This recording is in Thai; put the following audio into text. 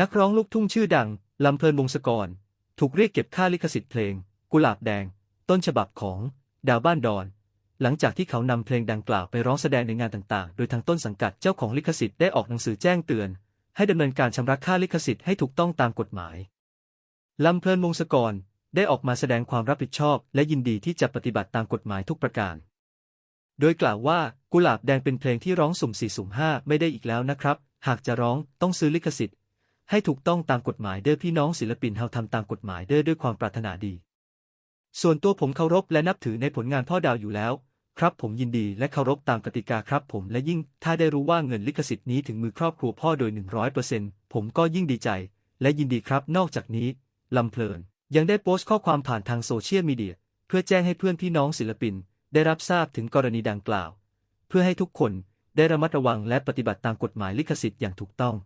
นักร้องลูกทุ่งชื่อดัง ลำเพลินวงศกร ถูกเรียกเก็บค่าลิขสิทธิ์เพลง กุหลาบแดง ต้นฉบับของ ดาวบ้านดอน หลังจากที่เขานำเพลงดังกล่าวไปร้องแสดงในงานต่างๆ โดยทางต้นสังกัดเจ้าของลิขสิทธิ์ได้ออกหนังสือแจ้งเตือน ให้ดำเนินการชำระค่าลิขสิทธิ์ให้ถูกต้องตามกฎหมาย ลำเพลินวงศกรได้ออกมาแสดงความรับผิดชอบ และยินดีที่จะปฏิบัติตามกฎหมายทุกประการ โดยกล่าวว่ากุหลาบแดงเป็นเพลงที่ร้องสุ่มสี่สุ่มห้าไม่ได้อีกแล้วนะครับ หากจะร้องต้องซื้อลิขสิทธิ์ ให้ถูกต้องตามกฎหมายเด้อพี่น้องศิลปินเฮาทำตามกฎหมายเด้อด้วยความปรารถนาดี ส่วนตัวผมเคารพและนับถือในผลงานพ่อดาวอยู่แล้ว ครับผมยินดีและเคารพตามกติกาครับผมและยิ่งถ้าได้รู้ว่าเงินลิขสิทธิ์นี้ถึงมือครอบครัวพ่อโดย 100%ผมก็ยิ่งดีใจ และยินดีครับ นอกจากนี้ลำเพลิน ยังได้โพสต์ข้อความผ่านทางโซเชียลมีเดียเพื่อแจ้งให้เพื่อนพี่น้องศิลปิน ได้รับทราบถึงกรณีดังกล่าว เพื่อให้ทุกคนได้ระมัดระวังและปฏิบัติตามกฎหมายลิขสิทธิ์อย่างถูกต้อง